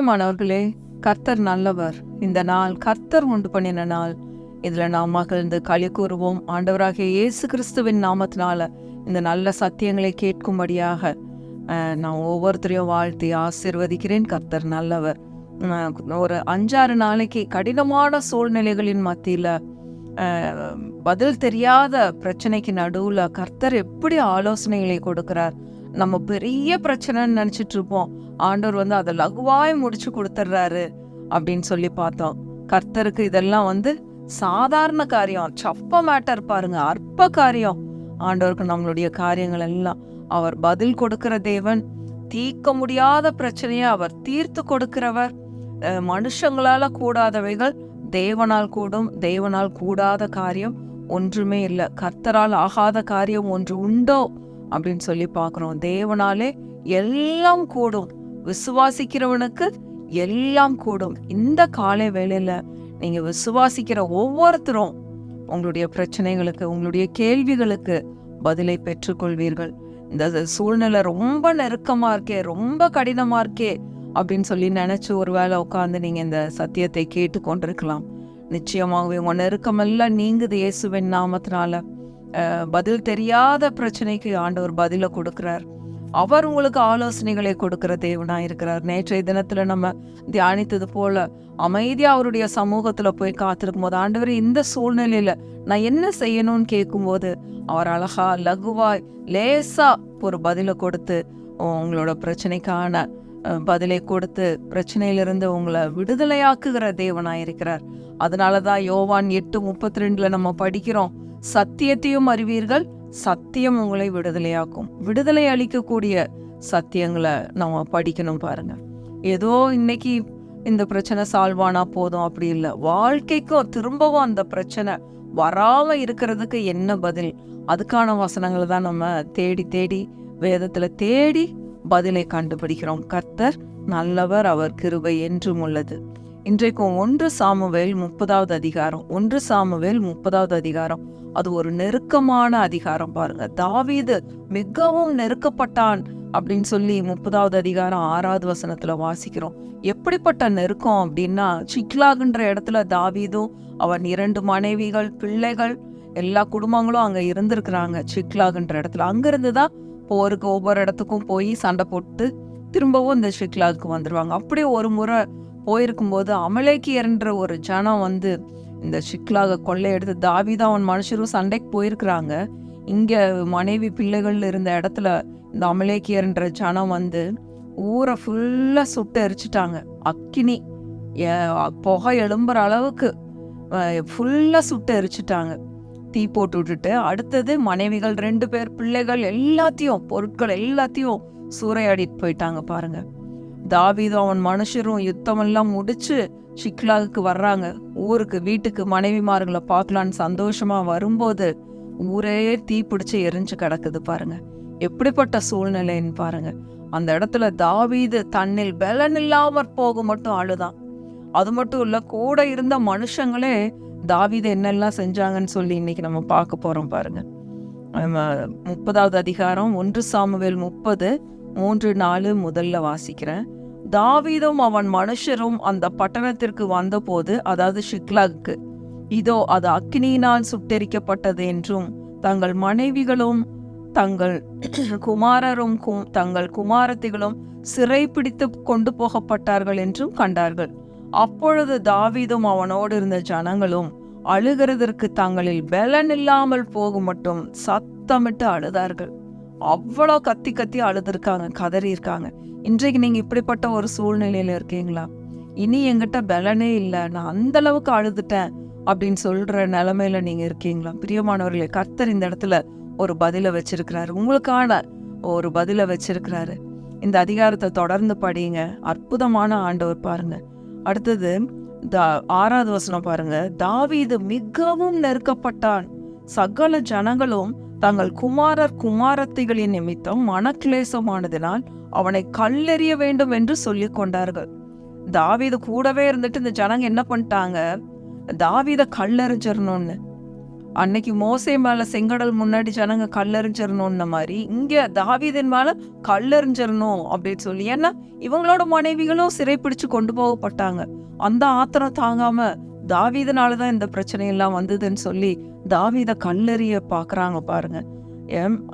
பிரியமானவர்களே கர்த்தர் நல்லவர். இந்த நாள் கர்த்தர் உண்டு பண்ணின நாள். இதுல நாம் மகிழ்ந்து களி கூறுவோம். ஆண்டவராகிய இயேசு கிறிஸ்துவின் நாமத்தினால இந்த நல்ல சத்தியங்களை கேட்கும்படியாக நான் ஒவ்வொருத்தரையும் வாழ்த்தி ஆசீர்வதிக்கிறேன். கர்த்தர் நல்லவர். ஒரு அஞ்சாறு நாளைக்கு கடினமான சூழ்நிலைகளின் மத்தியில பதில் தெரியாத பிரச்சனைக்கு நடுவுல கர்த்தர் எப்படி ஆலோசனைகளை கொடுக்கிறார். நம்ம பெரிய பிரச்சனைன்னு நினைச்சிட்டு இருப்போம். ஆண்டவர் வந்து அதை லகுவாய் முடிச்சு கொடுத்துட்றாரு அப்படின்னு சொல்லி பார்த்தோம். கர்த்தருக்கு இதெல்லாம் வந்து சாதாரண காரியம். சப்ப மேட்டர் பாருங்க. அற்ப காரியம். ஆண்டவருக்கு நம்மளுடைய காரியங்கள் எல்லாம். அவர் பதில் கொடுக்கிற தேவன் தீர்க்க முடியாத பிரச்சனையை அவர் தீர்த்து கொடுக்கிறவர். மனுஷங்களால கூடாதவைகள் தேவனால் கூடும். தேவனால் கூடாத காரியம் ஒன்றுமே இல்லை. கர்த்தரால் ஆகாத காரியம் ஒன்று உண்டோ அப்படின்னு சொல்லி பார்க்குறோம். தேவனாலே எல்லாம் கூடும். விசுவாசிக்கிறவனுக்கு எல்லாம் கூடும். இந்த காலை வேளையில நீங்க விசுவாசிக்கிற ஒவ்வொருத்தரும் உங்களுடைய பிரச்சனைகளுக்கு உங்களுடைய கேள்விகளுக்கு பதிலை பெற்றுக்கொள்வீர்கள். இந்த சூழ்நிலை ரொம்ப நெருக்கமா இருக்கே ரொம்ப கடினமா இருக்கே அப்படின்னு சொல்லி நினைச்சு ஒருவேளை உட்காந்து நீங்க இந்த சத்தியத்தை கேட்டு கொண்டிருக்கலாம் நிச்சயமாகவே உங்க நெருக்கமெல்லாம் நீங்குது இயேசுவின் நாமத்தினால. பதில் தெரியாத பிரச்சனைக்கு ஆண்டவர் பதிலை கொடுக்குறார். அவர் உங்களுக்கு ஆலோசனைகளை கொடுக்கிற தேவனாக இருக்கிறார். நேற்றைய தினத்தில் நம்ம தியானித்தது போல அமைதியாக அவருடைய சமூகத்தில் போய் காத்திருக்கும் போது ஆண்டவர் இந்த சூழ்நிலையில நான் என்ன செய்யணும்னு கேட்கும்போது அவர் அழகா லகுவாய் லேசா ஒரு பதிலை கொடுத்து உங்களோட பிரச்சனைக்கான பதிலை கொடுத்து பிரச்சனையிலிருந்து உங்களை விடுதலையாக்குகிற தேவனா இருக்கிறார். அதனால தான் யோவான் எட்டு முப்பத்தி ரெண்டில் நம்ம படிக்கிறோம் சத்தியத்தையும் அறிவீர்கள் சத்தியம் உங்களை விடுதலையாக்கும். விடுதலை அளிக்கக்கூடிய சத்தியங்களை நம்ம படிக்கணும் பாருங்க. ஏதோ இன்னைக்கு இந்த பிரச்சனை சால்வ் ஆனா போதும் அப்படி இல்லை. வாழ்க்கைக்கும் திரும்பவும் அந்த பிரச்சனை வராம இருக்கிறதுக்கு என்ன பதில்? அதுக்கான வசனங்களை தான் நம்ம தேடி தேடி வேதத்துல தேடி பதிலை கண்டுபிடிக்கிறோம். கர்த்தர் நல்லவர் அவர் கிருபை என்றும் உள்ளது. இன்றைக்கும் ஒன்று சாமுவேல் முப்பதாவது அதிகாரம் ஒன்று சாமுவேல் முப்பதாவது அதிகாரம். அது ஒரு நெருக்கமான அதிகாரம் பாருங்க. தாவீது மிகவும் நெருக்கப்பட்டான் அப்படின்னு சொல்லி முப்பதாவது அதிகாரம் ஆறாவது வசனத்துல வாசிக்கிறோம். எப்படிப்பட்ட நெருக்கம் அப்படின்னா சிக்லாகுன்ற இடத்துல தாவீதும் அவன் இரண்டு மனைவிகள் பிள்ளைகள் எல்லா குடும்பங்களும் அங்க இருந்திருக்கிறாங்க சிக்லாகுன்ற இடத்துல. அங்கிருந்து தான் போருக்கு ஒவ்வொரு இடத்துக்கும் போய் சண்டை போட்டு திரும்பவும் இந்த ஷிக்லாவுக்கு வந்துருவாங்க. அப்படியே ஒரு முறை போயிருக்கும்போது அமலேக்கியர்ன்ற ஒரு ஜனம் வந்து இந்த ஷிக்லாக கொள்ளையெடுத்து தாவிதா அவன் மனுஷரும் சண்டைக்கு போயிருக்கிறாங்க. இங்கே மனைவி பிள்ளைகள் இருந்த இடத்துல இந்த அமலேக்கியர்ன்ற ஜனம் வந்து ஊரை ஃபுல்லாக சுட்டு எரிச்சிட்டாங்க. அக்கினி ஏ- புகை எழும்புற அளவுக்கு ஃபுல்லாக சுட்டு எரிச்சிட்டாங்க. தீ போட்டு விட்டுட்டு அடுத்தது மனைவிகள் ரெண்டு பேர் பிள்ளைகள் எல்லாத்தையும் பொருட்கள் எல்லாத்தையும் சூறையாடிட்டு போயிட்டாங்க பாருங்கள் தாவீதும் அவன் மனுஷரும் யுத்தமெல்லாம் முடிச்சு ஷிக்லாவுக்கு வர்றாங்க. ஊருக்கு வீட்டுக்கு மனைவிமார்களை பார்க்கலான்னு சந்தோஷமா வரும்போது ஊரே தீ பிடிச்சி எரிஞ்சு கிடக்குது பாருங்க. எப்படிப்பட்ட சூழ்நிலைன்னு பாருங்க. அந்த இடத்துல தாவீது தன்னில் பலன் இல்லாமற் போக மட்டும் அழுதான் அது மட்டும் இல்லை கூட இருந்த மனுஷங்களே தாவீது என்னெல்லாம் செஞ்சாங்கன்னு சொல்லி இன்னைக்கு நம்ம பார்க்க போறோம் பாருங்க. முப்பதாவது அதிகாரம் ஒன்று சாமுவேல் முப்பது மூன்று நாலு முதல்ல வாசிக்கிறேன். தாவீதும் அவன் மனுஷரும் அந்த பட்டணத்திற்கு வந்தபோது அதாவது ஷிக்லாக்கு இதோ அது அக்கினியினால் சுட்டெரிக்கப்பட்டது என்றும் தங்கள் மனைவிகளும் தங்கள் குமாரரும் தங்கள் குமாரத்திகளும் சிறை பிடித்து கொண்டு போகப்பட்டார்கள் என்றும் கண்டார்கள். அப்பொழுது தாவீதும் அவனோடு இருந்த ஜனங்களும் அழுகிறதற்கு தங்களில் பலன் இல்லாமல் போகும் மட்டும் சத்தமிட்டு அழுதார்கள். அவ்வளோ கத்தி கத்தி அழுதுருக்காங்க கதறியிருக்காங்க. இன்றைக்கு நீங்கள் இப்படிப்பட்ட ஒரு சூழ்நிலையில் இருக்கீங்களா? இனி என்கிட்ட பலனே இல்லை. நான் அந்த அளவுக்கு அழுதுட்டேன் அப்படின்னு சொல்கிற நிலமையில நீங்கள் இருக்கீங்களா? பிரியமானவர்களே கர்த்தர் இந்த இடத்துல ஒரு பதிலை வச்சிருக்கிறாரு. உங்களுக்கான ஒரு பதிலை வச்சிருக்கிறாரு. இந்த அதிகாரத்தை தொடர்ந்து படிங்க. அற்புதமான ஆண்டவர் பாருங்க. அடுத்தது தா- ஆறாவது வசனம் பாருங்க. தாவீது மிகவும் நெருக்கப்பட்டான். சகல ஜனங்களும் தங்கள் குமாரர் குமாரத்திகளின் நிமித்தம் மனக்லேசமானதினால் அவனை கல்லெறிய வேண்டும் என்று சொல்லிக் கொண்டார்கள். தாவீது கூடவே இருந்துட்டு இந்த ஜனங்க என்ன பண்ணிட்டாங்க? தாவீத கல்லெறிஞ்சிடணும்னு அன்னைக்கு மோசை மேல செங்கடல் முன்னாடி ஜனங்க கல்லெறிஞ்சிடணும்ன மாதிரி இங்க தாவீதின் மேல கல்லெறிஞ்சிடணும் அப்படின்னு சொல்லி ஏன்னா இவங்களோட மனைவிகளும் சிறைப்பிடிச்சு கொண்டு போகப்பட்டாங்க. அந்த ஆத்திரம் தாங்காம தாவீதனாலதான் இந்த பிரச்சனை எல்லாம் வந்ததுன்னு சொல்லி தாவித கல்லறிய பார்க்குறாங்க பாருங்க. ஏம்,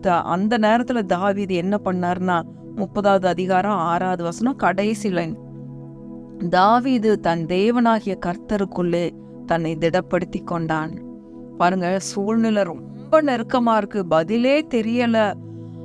த- அந்த நேரத்தில் தாவீது என்ன பண்ணாருன்னா முப்பதாவது அதிகாரம் ஆறாவது வசனம் கடைசி லைன். தாவிது தன் தேவனாகிய கர்த்தருக்குள்ளே தன்னை திடப்படுத்தி கொண்டான். பாருங்க சூழ்நிலை ரொம்ப நெருக்கமா இருக்கு. பதிலே தெரியல.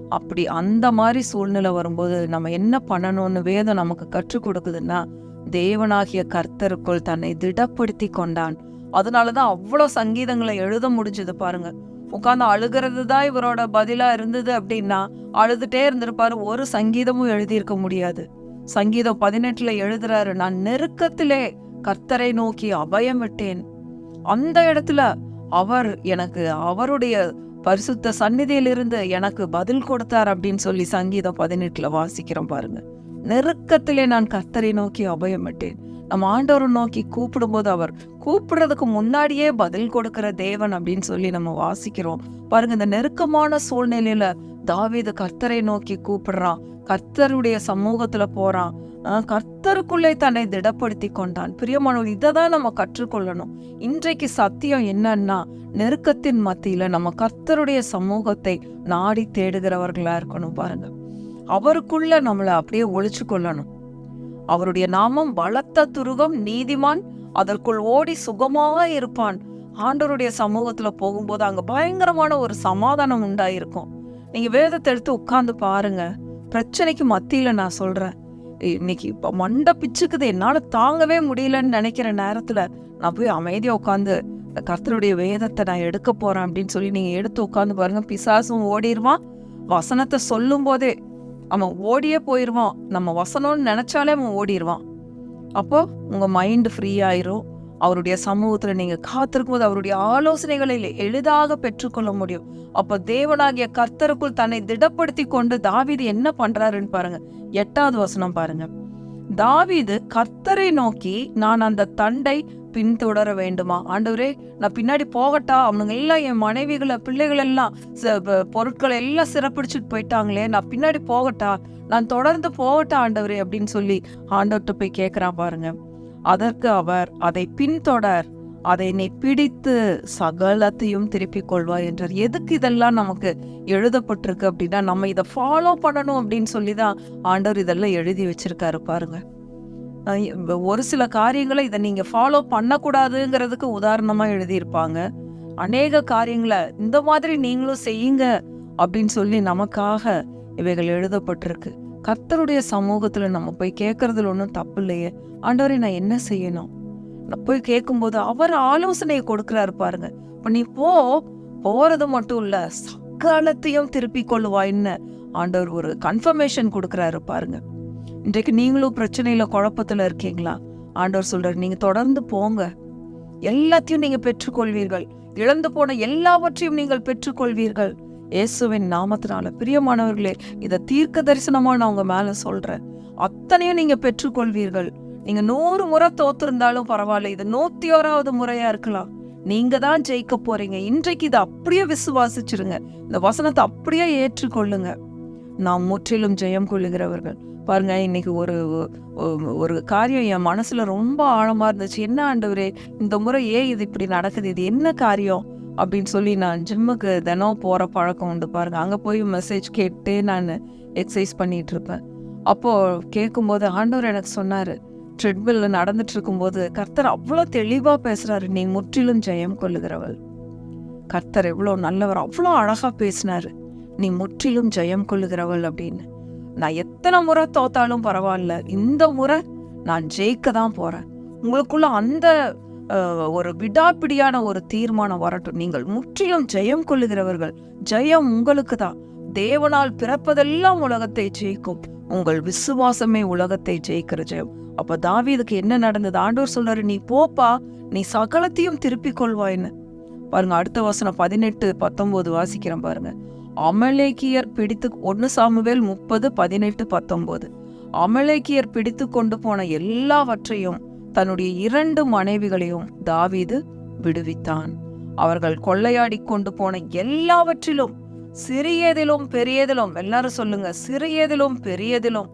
அப்படி அந்த மாதிரி சூழ்நிலை வரும்போது நம்ம என்ன பண்ணணும்னு வேதம் நமக்கு கற்றுக் கொடுக்குதுன்னா தேவனாகிய கர்த்தருக்குள் தன்னை திடப்படுத்தி கொண்டான். அதனால தான் அவ்வளோ சங்கீதங்களை எழுத முடிஞ்சது பாருங்க. உட்காந்து அழுகிறது தான் இவரோட பதிலாக இருந்தது அப்படின்னா அழுதுட்டே இருந்திருப்பாரு ஒரு சங்கீதமும் எழுதியிருக்க முடியாது. சங்கீதம் பதினெட்டில் எழுதுறாரு நான் நெருக்கத்திலே கர்த்தரை நோக்கி அபயம் விட்டேன். அந்த இடத்துல அவர் எனக்கு அவருடைய பரிசுத்த சந்நிதியிலிருந்து எனக்கு பதில் கொடுத்தார் அப்படின்னு சொல்லி சங்கீதம் பதினெட்டில் வாசிக்கிறோம் பாருங்க. நெருக்கத்திலே நான் கர்த்தரை நோக்கி அபயம் விட்டேன். நம்ம ஆண்டவரை நோக்கி கூப்பிடும்போது அவர் கூப்பிடுறதுக்கு முன்னாடியே பதில் கொடுக்கிற தேவன் அப்படின்னு சொல்லி நம்ம வாசிக்கிறோம். பாருங்க இந்த நெருக்கமான சூழ்நிலையில தாவீது கர்த்தரை நோக்கி கூப்பிடுறான். கர்த்தருடைய சமூகத்துல போறான். கர்த்தருக்குள்ளே தன்னை திடப்படுத்தி கொண்டான். பிரியமானவர் இதை தான் நம்ம கற்றுக்கொள்ளணும். இன்றைக்கு சத்தியம் என்னன்னா நெருக்கத்தின் மத்தியில நம்ம கர்த்தருடைய சமூகத்தை நாடி தேடுகிறவர்களா இருக்கணும் பாருங்க. அவருக்குள்ள நம்மளை அப்படியே ஒழிச்சு கொள்ளணும். அவருடைய நாமம் பலத்த துருகம் நீதிமான் அதற்குள் ஓடி சுகமாக இருப்பான். ஆண்டவருடைய சமூகத்துல போகும்போது அங்க பயங்கரமான ஒரு சமாதானம் உண்டாயிருக்கும். நீங்க வேதத்தை எடுத்து உட்கார்ந்து பாருங்க. பிரச்சனைக்கு மத்தியில நான் சொல்றேன். இன்னைக்கு இப்ப மண்டை பிச்சுக்குது. என்னால தாங்கவே முடியலன்னு நினைக்கிற நேரத்துல நான் போய் அமைதியா உட்காந்து கர்த்தருடைய வேதத்தை நான் எடுக்க போறேன் அப்படின்னு சொல்லி நீங்க எடுத்து உட்காந்து பாருங்க. பிசாசும் ஓடிடுவான் வசனத்தை சொல்லும் போதே அவன் ஓடியே போயிடுவான் நம்ம வசனம்னு நினைச்சாலே அவன் ஓடிடுவான் அப்போது உங்கள் மைண்டு ஃப்ரீ ஆயிரும். அவருடைய சமூகத்தில் நீங்கள் காத்திருக்கும் போது அவருடைய ஆலோசனைகளை எளிதாக பெற்றுக்கொள்ள முடியும். அப்போ தேவனாகிய கர்த்தருக்குள் தன்னை திடப்படுத்தி கொண்டு தாவீது என்ன பண்ணுறாருன்னு பாருங்க. எட்டாவது வசனம் பாருங்க. தாவீது கர்த்தரை நோக்கி நான் அந்த தண்டை பின்தொடர வேண்டுமா? ஆண்டவரே நான் பின்னாடி போகட்டா? அவனுங்க எல்லாம் என் மனைவிகளை பிள்ளைகள் எல்லாம் ச- பொருட்களை எல்லாம் சிறப்பிடிச்சிட்டு போயிட்டாங்களே நான் பின்னாடி போகட்டா? நான் தொடர்ந்து போகட்டா ஆண்டவரே அப்படின்னு சொல்லி ஆண்டவர்கிட்ட போய் கேட்குறான் பாருங்க. அதற்கு அவர் அதை பின்தொடர். அதை நீ பிடித்து சகலத்தையும் திருப்பிக் கொள்வாய் என்றார். எதுக்கு இதெல்லாம் நமக்கு எழுதப்பட்டிருக்கு அப்படின்னா நம்ம இதை ஃபாலோ பண்ணணும் அப்படின்னு சொல்லி தான் ஆண்டவர் இதெல்லாம் எழுதி வச்சிருக்காரு பாருங்க. ஒரு சில காரியங்களை இதை நீங்க ஃபாலோ பண்ணக்கூடாதுங்கிறதுக்கு உதாரணமா எழுதியிருப்பாங்க. அநேக காரியங்களை இந்த மாதிரி நீங்களும் செய்யுங்க அப்படின்னு சொல்லி நமக்காக இவைகள் எழுதப்பட்டிருக்கு. கர்த்தருடைய சமூகத்துல நம்ம போய் கேட்கறதுல ஒன்றும் தப்பு இல்லையே. ஆண்டவரை நான் என்ன செய்யணும்? நான் போய் கேட்கும்போது அவர் ஆலோசனையை கொடுக்குறாரு பாருங்க. இப்ப நீ போ போறது மட்டும் இல்ல சக்காலத்தையும் திருப்பி கொள்ளுவாயின்னு ஆண்டவர் ஒரு கன்ஃபர்மேஷன் கொடுக்குறாரு பாருங்க. இன்றைக்கு நீங்களும் பிரச்சனையில குழப்பத்துல இருக்கீங்களா? ஆண்டவர் சொல்கிறார் நீங்க தொடர்ந்து போங்க. எல்லாத்தையும் நீங்க பெற்றுக்கொள்வீர்கள். இழந்து போன எல்லாவற்றையும் நீங்கள் பெற்றுக்கொள்வீர்கள். இயேசுவின் நாமத்தினால. பிரியமானவர்களே இதை தீர்க்க தரிசனமா நான் உங்க மேல சொல்றேன். அத்தனையும் நீங்க பெற்றுக்கொள்வீர்கள். நீங்க நூறு முறை தோத்திருந்தாலும் பரவாயில்ல. இது நூத்தி ஓராவது முறையா இருக்கலாம். நீங்க தான் ஜெயிக்க போறீங்க. இன்றைக்கு இதை அப்படியே விசுவாசிச்சிருங்க. இந்த வசனத்தை அப்படியே ஏற்றுக்கொள்ளுங்க. நாம் முற்றிலும் ஜெயம் கொள்ளுகிறவர்கள். பாருங்க இன்னைக்கு ஒரு ஒரு காரியம் என் மனசுல ரொம்ப ஆழமா இருந்துச்சு. என்ன ஆண்டவரே இந்த முறை ஏன் இது இப்படி நடக்குது? இது என்ன காரியம்? அப்படின்னு சொல்லி நான் ஜிம்முக்கு தினம் போற பழக்கம் உண்டு பாருங்க. அங்க போய் மெசேஜ் கேட்டு நான் எக்ஸசைஸ் பண்ணிட்டு இருப்பேன். அப்போ கேட்கும்போது ஆண்டவர் எனக்கு சொன்னாரு ட்ரெட்மில்ல நடந்துட்டு இருக்கும்போது கர்த்தர் அவ்வளோ தெளிவாக பேசுறாரு. நீ முற்றிலும் ஜெயம் கொள்ளுகிறவள். கர்த்தர் எவ்வளோ நல்லவர் அவ்வளோ அழகாக பேசினார். நீ முற்றிலும் ஜெயம் கொள்ளுகிறவள் அப்படின்னு. நான் எத்தனை முறை தோத்தாலும் பரவாயில்ல. இந்த முறை நான் ஜெயிக்க தான் போறேன். உங்களுக்குள்ள அந்த ஒரு விடாப்பிடியான ஒரு தீர்மானம் வரட்டும். நீங்கள் முற்றிலும் ஜெயம் கொள்ளுகிறவர்கள். ஜெயம் உங்களுக்கு தான் தேவனால் பிறப்பதெல்லாம் உலகத்தை ஜெயிக்கும். உங்கள் விசுவாசமே உலகத்தை ஜெயிக்கிற ஜெயம். அப்ப தாவீதுக்கு என்ன நடந்தது? ஆண்டோர் சொல்றாரு நீ போப்பா நீ சகலத்தையும் திருப்பிக் கொள்வாய்ன்னு. பாருங்க அடுத்த வசனம் பதினெட்டு பத்தொன்பது வாசிக்கிறேன் பாருங்க. அமலேக்கியர் பிடித்து ஒன்னு சாமுவேல் முப்பது பதினெட்டு பத்தொன்பது. அமலேக்கியர் பிடித்து கொண்டு போன எல்லாவற்றையும் தன்னுடைய இரண்டு மனைவிகளையும் தாவீது விடுவித்தான். அவர்கள் கொள்ளையாடி கொண்டு போன எல்லாவற்றிலும் சிறியதிலும் பெரியதிலும் எல்லாரும் சொல்லுங்க சிறியதிலும் பெரியதிலும்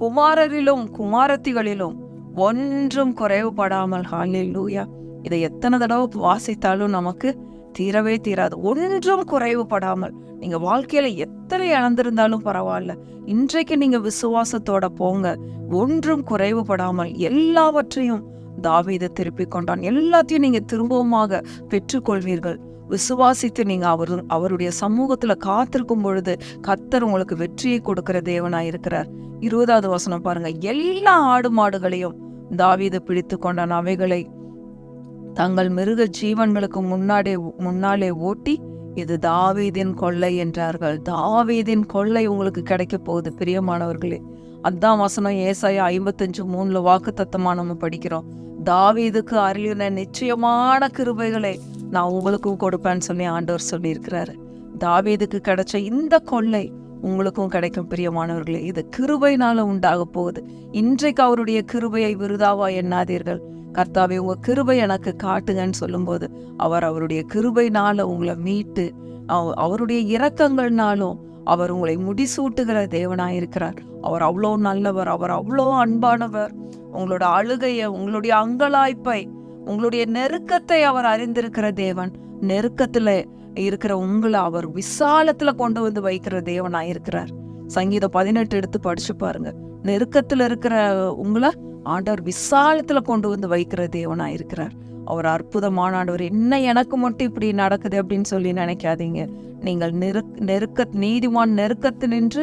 குமாரரிலும் குமாரத்திகளிலும் ஒன்றும் குறைவுபடாமல் லூயா இதை எத்தனை தடவை வாசித்தாலும் நமக்கு தீரவே தீராது. ஒன்றும் குறைவுபடாமல் நீங்க வாழ்க்கையில எத்தனை இழந்திருந்தாலும் பரவாயில்ல. இன்றைக்கு நீங்க விசுவாசத்தோட போங்க. ஒன்றும் குறைவுபடாமல் எல்லாவற்றையும் தாவீதை திருப்பிக் கொண்டான். எல்லாத்தையும் நீங்க திரும்பவுமாக பெற்றுக்கொள்வீர்கள். விசுவாசித்து நீங்க அவர் அவருடைய சமூகத்துல காத்திருக்கும் பொழுது கத்தர் உங்களுக்கு வெற்றியை கொடுக்கிற தேவனாக இருக்கிறார். இருபதாவது வசனம் பாருங்க. எல்லா ஆடு மாடுகளையும் தாவீது பிடித்து கொண்டான். அவைகளை தங்கள் மிருக ஜீவன்களுக்கு முன்னாடி முன்னாலே ஓட்டி இது தாவீதின் கொள்ளை என்றார்கள். தாவீதின் கொள்ளை உங்களுக்கு கிடைக்க போகுது பிரியமானவர்களே. அதான் வசனம் ஏசாயா ஐம்பத்தஞ்சு மூணுல வாக்கு தத்தமா நம்ம படிக்கிறோம். தாவீதுக்கு அருளின நிச்சயமான கிருபைகளை நான் உங்களுக்கும் கொடுப்பேன்னு சொல்லி ஆண்டவர் சொல்லியிருக்கிறாரு. தாவீதுக்கு கிடைச்ச இந்த கொள்ளை உங்களுக்கும் கிடைக்கும் பிரியமானவர்களே. இது கிருபைனால உண்டாக போகுது. இன்றைக்கு அவருடைய கிருபையை விருதாவா எண்ணாதீர்கள். கர்த்தாவே உங்க கிருபை எனக்கு காட்டுங்கன்னு சொல்லும்போது அவர் அவருடைய கிருபைனால உங்களை மீட்டு அவருடைய இரக்கங்கள்னாலும் அவர் உங்களை முடிசூட்டுகிற தேவனாயிருக்கிறார் அவர் அவ்வளோ நல்லவர் அவர் அவ்வளோ அன்பானவர். உங்களோட அழுகையை உங்களுடைய அங்கலாய்ப்பை உங்களுடைய நெருக்கத்தை அவர் அறிந்திருக்கிற தேவன். நெருக்கத்துல இருக்கிற உங்களை அவர் விசாலத்துல கொண்டு வந்து வைக்கிற தேவனாயிருக்கிறார் சங்கீதம் பதினெட்டு எடுத்து படிச்சு பாருங்க. நெருக்கத்துல இருக்கிற உங்களை ஆண்டவர் விசாலத்துல கொண்டு வந்து வைக்கிற தேவனா இருக்கிறார். அவர் அற்புதமான ஆண்டவர் என்ன எனக்கு மட்டும் இப்படி நடக்குது அப்படின்னு சொல்லி நினைக்காதீங்க. நீங்கள் நெருக் நெருக்க நீதிமான் நெருக்கத்து நின்று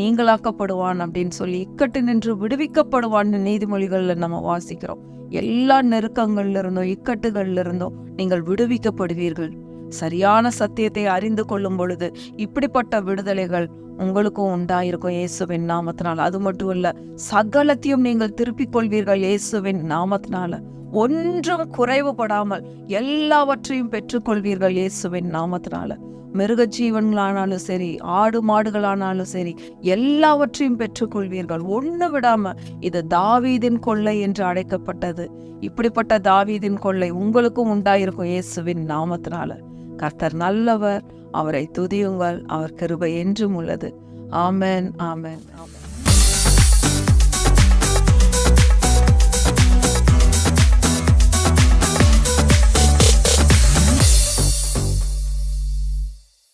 நீங்களாக்கப்படுவான் அப்படின்னு சொல்லி இக்கட்டு நின்று விடுவிக்கப்படுவான்னு நீதிமொழிகள்ல நம்ம வாசிக்கிறோம். எல்லா நெருக்கங்கள்ல இருந்தோ இக்கட்டுகள்ல இருந்தோ நீங்கள் விடுவிக்கப்படுவீர்கள். சரியான சத்தியத்தை அறிந்து கொள்ளும் பொழுது இப்படிப்பட்ட விடுதலைகள் உங்களுக்கும் உண்டாயிருக்கும் இயேசுவின் நாமத்தினால். அது மட்டும் இல்ல சகலத்தையும் நீங்கள் திருப்பிக் கொள்வீர்கள் இயேசுவின் நாமத்தினால. ஒன்றும் குறைவுபடாமல் எல்லாவற்றையும் பெற்றுக்கொள்வீர்கள் இயேசுவின் நாமத்தினால. மிருக ஜீவன்களானாலும் சரி ஆடு மாடுகளானாலும் சரி எல்லாவற்றையும் பெற்றுக்கொள்வீர்கள். ஒண்ணு விடாம இது தாவீதின் கொள்ளை என்று அழைக்கப்பட்டது. இப்படிப்பட்ட தாவீதின் கொள்ளை உங்களுக்கும் உண்டாயிருக்கும் இயேசுவின் நாமத்தினால. கர்த்தர் நல்லவர் அவரை துதியுங்கள் அவர் கிருபை என்றும் உள்ளது. ஆமென் ஆமேன் ஆமேன்.